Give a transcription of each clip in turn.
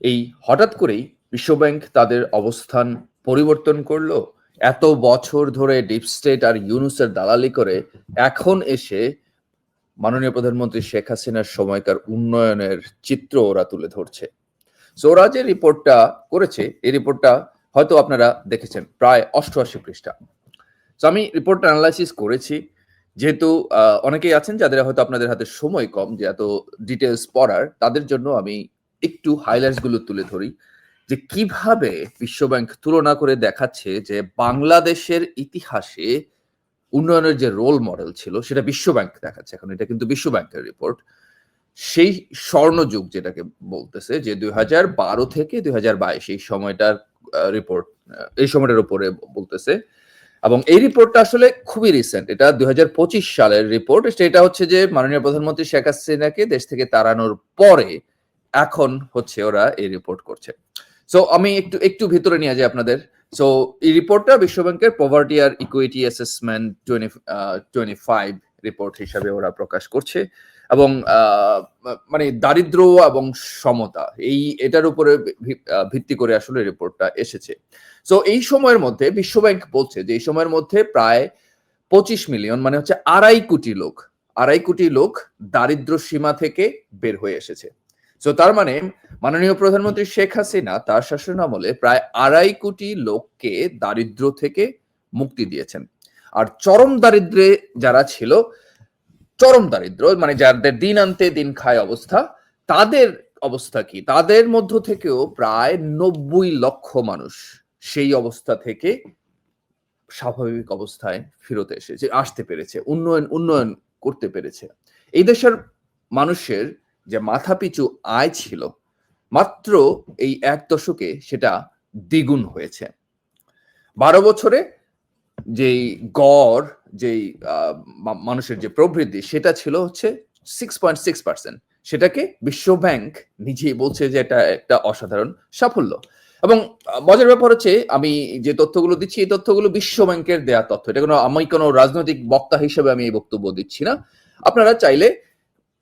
এই হঠাৎ করেই বিশ্বব্যাংক তাদের অবস্থান পরিবর্তন করল। এত বছর ধরে ডিপ স্টেট আর ইউনুসের দালালি করে এখন এসে মাননীয় প্রধানমন্ত্রী শেখ হাসিনার সময়কার উন্নয়নের চিত্র ওরা তুলে ধরছে। সো ওরা যে রিপোর্টটা করেছে, এই রিপোর্টটা হয়তো আপনারা দেখেছেন প্রায় অষ্টআশি পৃষ্ঠা। তো আমি রিপোর্টটা অ্যানালাইসিস করেছি। যেহেতু অনেকেই আছেন যাদের হয়তো আপনাদের হাতে সময় কম, যে এত ডিটেলস পড়ার, তাদের জন্য আমি একটু হাইলাইটসগুলো তুলে ধরি, যে কীভাবে বিশ্বব্যাংক তুলনা করে দেখাচ্ছে যে বাংলাদেশের ইতিহাসে উন্নয়নের যে রোল মডেল ছিল, সেটা বিশ্বব্যাংক দেখাচ্ছে। এখন এটা কিন্তু বিশ্বব্যাংকের রিপোর্ট সেই স্বর্ণযুগ যেটাকে বলতেছে, যে দুই হাজার বারো থেকে দুই হাজার বাইশ এই সময়টার রিপোর্ট এই সময়টার উপরে বলতেছে। এবং এই রিপোর্টটা আসলে খুবই রিসেন্ট এটা দুই হাজার পঁচিশ সালের রিপোর্ট সেটা হচ্ছে যে মাননীয় প্রধানমন্ত্রী শেখ হাসিনাকে দেশ থেকে তাড়ানোর পরে এখন হচ্ছে ওরা এই রিপোর্ট করছে। সো আমি একটু একটু ভিতরে নিয়ে যাই আপনাদের। সো এই রিপোর্টটা বিশ্বব্যাংকের পভার্টি আর equity assessment twenty five report হিসাবে ওরা প্রকাশ করছে এবং মানে দারিদ্র এবং সমতা, এই, এটার উপরে ভিত্তি করে আসলে রিপোর্টটা এসেছে। সো এই সময়ের মধ্যে বিশ্বব্যাংক বলছে যে, এই সময়ের মধ্যে প্রায় পঁচিশ মিলিয়ন মানে হচ্ছে আড়াই কোটি লোক, আড়াই কোটি লোক দারিদ্র সীমা থেকে বের হয়ে এসেছে। সো তার মানে মাননীয় প্রধানমন্ত্রী শেখ হাসিনা তার শাসন আমলে প্রায় আড়াই কোটি লোককে দারিদ্র থেকে মুক্তি দিয়েছেন। আর চরম দারিদ্রে যারা ছিল, চরম দারিদ্র মানে যাদের দিন আনতে দিন খায় অবস্থা, তাদের অবস্থা কি? তাদের মধ্য থেকেও প্রায় নব্বই লক্ষ মানুষ সেই অবস্থা থেকে স্বাভাবিক অবস্থায় ফেরত এসেছে, আসতে পেরেছে, উন্নয়ন উন্নয়ন করতে পেরেছে। এই দেশের মানুষের যে মাথাপিছু আয় ছিল, মাত্র এই এক দশকে সেটা দ্বিগুণ হয়েছে। বারো বছরে যেই গড়, যেই মানুষের যে প্রবৃদ্ধি, সেটা ছিল হচ্ছে সিক্স পয়েন্ট সিক্স পার্সেন্ট সেটাকে বিশ্ব ব্যাংক নিজেই বলছে যে এটা একটা অসাধারণ সাফল্য। এবং মজার ব্যাপার হচ্ছে আমি যে তথ্যগুলো দিচ্ছি, এই তথ্যগুলো বিশ্ব ব্যাংকের দেয়া তথ্য। এটা কোনো আমি কোনো রাজনৈতিক বক্তা হিসেবে আমি এই বক্তব্য দিচ্ছি না। আপনারা চাইলে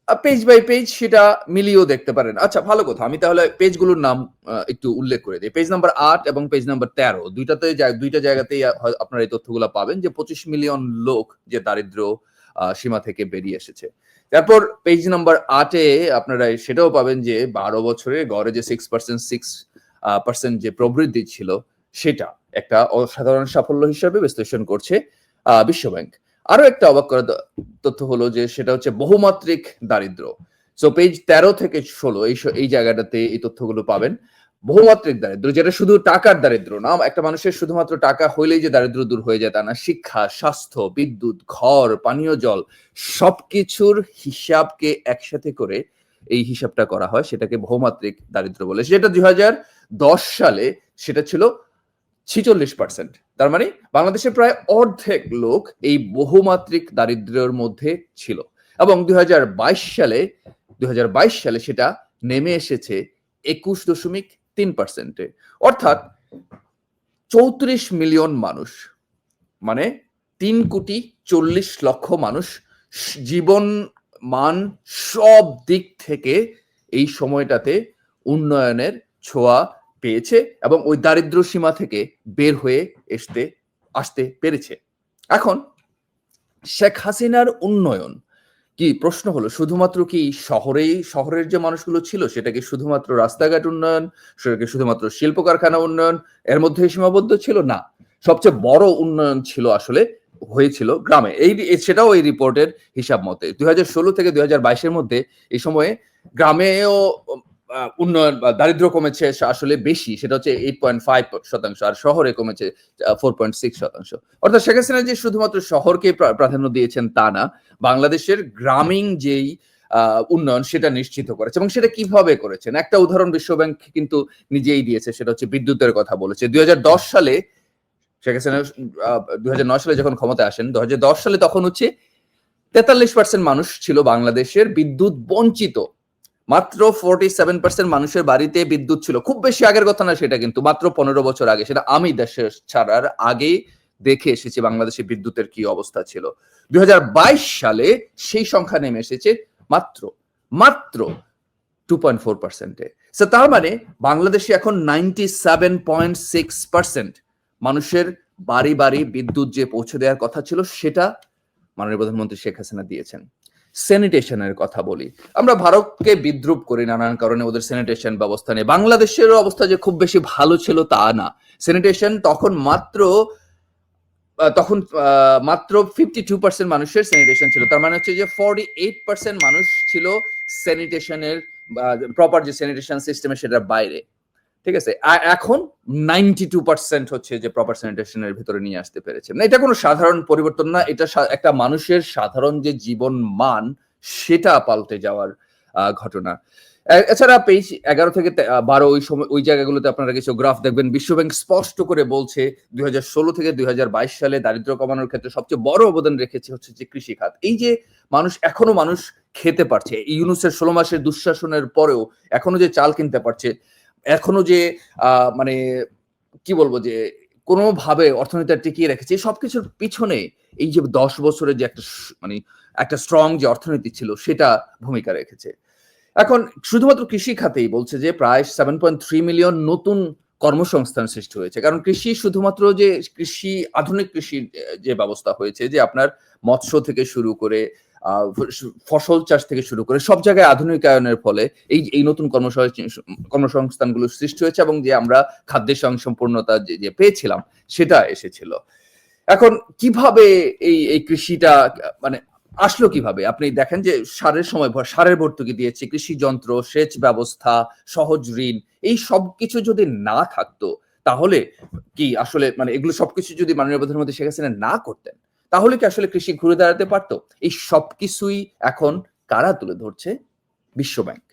পেজ বাই পেজ সেটা মিলিয়েও দেখতে পারেন। আচ্ছা ভালো কথা। আমি তাহলে পেজগুলোর নাম একটু উল্লেখ করে দিই। পেজ নাম্বার আট এবং পেজ নাম্বার তেরো, দুইটাতে দুইটা জায়গাতেই আপনারা এই তথ্যগুলো পাবেন যে পঁচিশ মিলিয়ন লোক যে দারিদ্র সীমা থেকে বেরিয়ে এসেছে। তারপর পেজ নাম্বার আটে আপনারা সেটাও পাবেন যে বারো বছরে গড়ে যে সিক্স পার্সেন্ট সিক্স পার্সেন্ট যে প্রবৃদ্ধি ছিল, সেটা একটা অসাধারণ সাফল্য হিসাবে বিশ্লেষণ করছে বিশ্বব্যাংক। আরও একটা অবাক করা তথ্য হলো যে সেটা হচ্ছে বহুমাত্রিক দারিদ্র। সো পেজ তেরো থেকে ষোলো এই এই জায়গাটাতে এই তথ্যগুলো পাবেন। বহুমাত্রিক দারিদ্র, যেটা শুধু টাকার দারিদ্র না, একটা মানুষের শুধুমাত্র টাকা হইলেই যে দারিদ্র দূর হয়ে যায় তা না। শিক্ষা, স্বাস্থ্য, বিদ্যুৎ, ঘর, পানীয় জল, সবকিছুর হিসাবকে একসাথে করে এই হিসাবটা করা হয়। সেটাকে বহুমাত্রিক দারিদ্র বলে। সেটা দুই সালে সেটা ছিল ছিচল্লিশ পার্সেন্ট তার মানে বাংলাদেশে প্রায় অর্ধেক লোক এই বহুমাত্রিক দারিদ্র্যের মধ্যে ছিল। এবং দুই হাজার বাইশ সালে, দুই হাজার বাইশ সালে সেটা নেমে এসেছে একুশ দশমিক তিন পার্সেন্টে অর্থাৎ চৌত্রিশ মিলিয়ন মানুষ মানে তিন কোটি চল্লিশ লক্ষ মানুষ জীবন মান সব দিক থেকে এই সময়টাতে উন্নয়নের ছোঁয়া পেয়েছে এবং ওই দারিদ্র সীমা থেকে বের হয়ে আসতে আসতে পেরেছে। এখন শেখ হাসিনার উন্নয়ন কি প্রশ্ন হলো? শুধুমাত্র কি শহরেই, শহরের যে মানুষগুলো ছিল সেটা কি শুধুমাত্র রাস্তাঘাট উন্নয়ন সেটা কি শুধুমাত্র শিল্প কারখানা উন্নয়ন, এর মধ্যে সীমাবদ্ধ ছিল? না। সবচেয়ে বড় উন্নয়ন ছিল আসলে, হয়েছিল গ্রামে। এই সেটাও এই রিপোর্টের হিসাব মতে। দুই হাজার ষোলো থেকে দুই মধ্যে এই সময়ে গ্রামেও উন্নয়ন বা দারিদ্র কমেছে আসলে বেশি। সেটা হচ্ছে এইট পয়েন্ট ফাইভ শতাংশ আর শহরে কমেছে ফোর পয়েন্ট সিক্স শতাংশ। অর্থাৎ শেখ হাসিনা যে শুধুমাত্র শহরকে প্রা- প্রাধান্য দিয়েছেন তা না, বাংলাদেশের গ্রামীণ যেই উন্নয়ন সেটা নিশ্চিত করেছে এবং সেটা কীভাবে করেছেন? একটা উদাহরণ বিশ্বব্যাংক কিন্তু নিজেই দিয়েছে, সেটা হচ্ছে বিদ্যুতের কথা বলেছে। দুই হাজার দশ সালে শেখ হাসিনা দুই হাজার নয় সালে যখন ক্ষমতায় আসেন, দুই হাজার দশ সালে তখন হচ্ছে তেতাল্লিশ পার্সেন্ট মানুষ ছিল বাংলাদেশের বিদ্যুৎ বঞ্চিত। মাত্র ফোরটি সেভেন পার্সেন্ট মানুষের বাড়িতে বিদ্যুৎ ছিল। খুব বেশি আগের কথা না সেটা কিন্তু, মাত্র পনেরো বছর আগে। সেটা আমি দেশে ছাড়ার আগে দেখে এসেছি বাংলাদেশে বিদ্যুতের কি অবস্থা ছিল। দুই সালে সেই সংখ্যা নেমে এসেছে মাত্র মাত্র টু পয়েন্ট ফোর পার্সেন্টে তার মানে বাংলাদেশে এখন ninety seven point six percent মানুষের বাড়ি বাড়ি বিদ্যুৎ যে পৌঁছে দেওয়ার কথা ছিল, সেটা মাননীয় প্রধানমন্ত্রী শেখ হাসিনা দিয়েছেন। স্যানিটেশনের কথা বলি। আমরা ভারতকে বিদ্রুপ করি নানান কারণে ওদের স্যানিটেশন ব্যবস্থা নিয়ে। বাংলাদেশের অবস্থা যে খুব বেশি ভালো ছিল তা না। স্যানিটেশন তখন মাত্র তখন মাত্র ফিফটি টু পার্সেন্ট মানুষের স্যানিটেশন ছিল। তার মানে হচ্ছে যে ফর্টি এইট পার্সেন্ট মানুষ ছিল স্যানিটেশনের প্রপার যে স্যানিটেশন সিস্টেমে সেটার বাইরে। ঠিক আছে? আর এখন নাইনটি টু পার্সেন্ট হচ্ছে যে প্রপার স্যানিটেশনের ভিতরে নিয়ে আসতে পেরেছে। না এটা কোনো সাধারণ পরিবর্তন না, এটা একটা মানুষের সাধারণ যে জীবন মান, সেটা পাল্টে যাওয়ার ঘটনা। এছাড়া পেজ এগারো থেকে বারো ওই সময়, ওই জায়গাগুলোতে আপনারা কিছু গ্রাফ দেখবেন। বিশ্বব্যাংক স্পষ্ট করে বলছে দুই হাজার ষোলো থেকে দুই হাজার বাইশ সালে দারিদ্র কমানোর ক্ষেত্রে সবচেয়ে বড় অবদান রেখেছে হচ্ছে যে কৃষি খাত এই যে মানুষ, এখনও মানুষ খেতে পারছে, ইউনুসের ষোলো মাসের দুঃশাসনের পরেও এখনও যে চাল কিনতে পারছে এখনও যে মানে কি বলব যে, কোনোভাবে অর্থনীতিটা টিকিয়ে রেখেছে সব সবকিছুর পিছনে এই যে দশ বছরের যে একটা মানে একটা স্ট্রং যে অর্থনীতি ছিল, সেটা ভূমিকা রেখেছে। এখন শুধুমাত্র কৃষি খাতেই বলছে যে, প্রায় সেভেন পয়েন্ট থ্রি মিলিয়ন নতুন কর্মসংস্থান সৃষ্টি হয়েছে। কারণ কৃষি শুধুমাত্র যে কৃষি, আধুনিক কৃষির যে ব্যবস্থা হয়েছে যে আপনার মৎস্য থেকে শুরু করে ফসল চাষ থেকে শুরু করে সব জায়গায় আধুনিকায়নের ফলে এই এই নতুন কর্মসংস্থান কর্মসংস্থানগুলো সৃষ্টি হয়েছে এবং যে আমরা খাদ্যের স্বয়ংসম্পূর্ণতা যে যে পেয়েছিলাম সেটা এসেছিল। এখন কীভাবে এই এই কৃষিটা মানে আসলো কীভাবে? আপনি দেখেন যে সারের সময় সারের ভর্তুকি দিয়েছে, কৃষি যন্ত্র, সেচ ব্যবস্থা, সহজ ঋণ, এই সব কিছু যদি না থাকতো, তাহলে কি আসলে মানে এগুলো সবকিছু যদি মাননীয় প্রধানমন্ত্রী শেখ হাসিনা না করতেন, তাহলে কি আসলে কৃষি ঘুরে দাঁড়াতে পারতো? এই সবকিছুই এখন কারা তুলে ধরছে? বিশ্বব্যাংক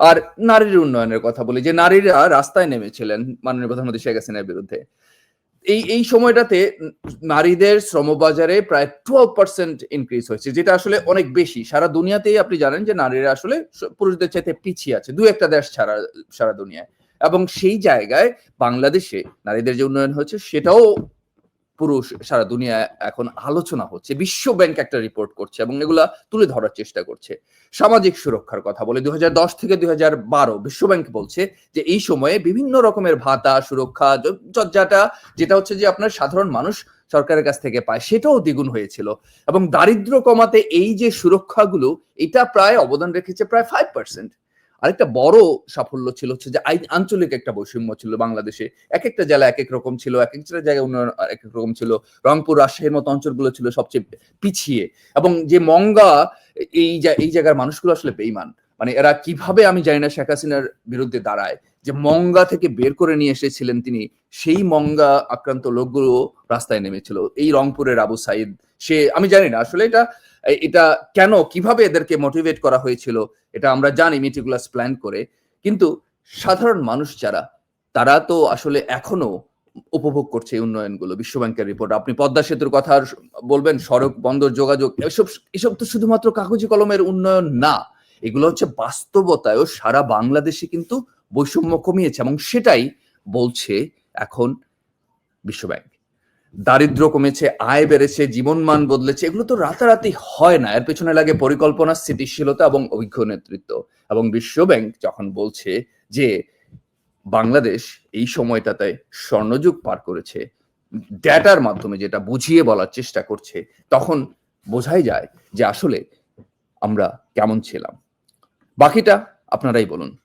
আর নারীর উন্নয়নের কথা বলি, যে নারীরা রাস্তায় নেমেছিলেন মাননীয় প্রধানমন্ত্রী শেখ হাসিনার বিরুদ্ধে এই এই সময়টাতে নারীদের শ্রমবাজারে প্রায় টুয়েলভ পার্সেন্ট ইনক্রিজ হয়েছে, যেটা আসলে অনেক বেশি। সারা দুনিয়াতেই আপনি জানেন যে নারীরা আসলে পুরুষদের চাইতে পিছিয়ে আছে, দু একটা দেশ ছাড়া, সারা দুনিয়ায়। এবং সেই জায়গায় বাংলাদেশে নারীদের যে উন্নয়ন হয়েছে, সেটাও পুরুষ সারা দুনিয়ায় এখন আলোচনা হচ্ছে বিশ্ব ব্যাংক একটা রিপোর্ট করছে এবং এগুলা তুলে ধরার চেষ্টা করছে। সামাজিক সুরক্ষার কথা বলে, দুই থেকে দুই বিশ্ব ব্যাংক বলছে যে এই সময়ে বিভিন্ন রকমের ভাতা, সুরক্ষা যজ্জাটা যেটা হচ্ছে যে আপনার সাধারণ মানুষ সরকারের কাছ থেকে পায় সেটাও দ্বিগুণ হয়েছিল এবং দারিদ্র কমাতে এই যে সুরক্ষাগুলো, এটা প্রায় অবদান রেখেছে প্রায় ফাইভ পার্সেন্ট আরেকটা বড় সাফল্য ছিল হচ্ছে যে আঞ্চলিক একটা বৈষম্য ছিল বাংলাদেশে। এক একটা জেলা এক এক রকম ছিল এক একটা জায়গায় উন্নয়ন এক এক রকম ছিল। রংপুর, রাজশাহীর মতো অঞ্চলগুলো ছিল সবচেয়ে পিছিয়ে। এবং যে মঙ্গা, এই এই জায়গার মানুষগুলো আসলে বেইমান মানে এরা কীভাবে আমি জানি না শেখ হাসিনার বিরুদ্ধে দাঁড়ায়। যে মঙ্গা থেকে বের করে নিয়ে এসেছিলেন তিনি, সেই মঙ্গা আক্রান্ত লোকগুলো রাস্তায় নেমেছিল। এই রংপুরের আবু সাইদ, সে আমি জানি না, আসলে এটা এটা কেন, কীভাবে এদেরকে মোটিভেট করা হয়েছিল, এটা আমরা জানি মিটিকুলাস প্ল্যান করে। কিন্তু সাধারণ মানুষ যারা, তারা তো আসলে এখনও উপভোগ করছে এই উন্নয়নগুলো। বিশ্বব্যাংকের রিপোর্ট আপনি পদ্মা সেতুর কথা বলবেন, সড়ক বন্দর যোগাযোগ, এসব এসব তো শুধুমাত্র কাগজি কলমের উন্নয়ন না। এগুলো হচ্ছে বাস্তবতায়ও সারা বাংলাদেশে কিন্তু বৈষম্য কমিয়েছে এবং সেটাই বলছে এখন বিশ্বব্যাংক। দারিদ্র কমেছে, আয় বেড়েছে, জীবনমান বদলেছে, এগুলো তো রাতারাতি হয় না। এর পেছনে লাগে পরিকল্পনা, স্থিতিশীলতা এবং অভিজ্ঞ নেতৃত্ব। এবং বিশ্বব্যাংক যখন বলছে যে বাংলাদেশ এই সময়টাতে স্বর্ণযুগ পার করেছে, ডেটার মাধ্যমে যেটা বুঝিয়ে বলার চেষ্টা করছে, তখন বোঝাই যায় যে আসলে আমরা কেমন ছিলাম। বাকিটা আপনারাই বলুন।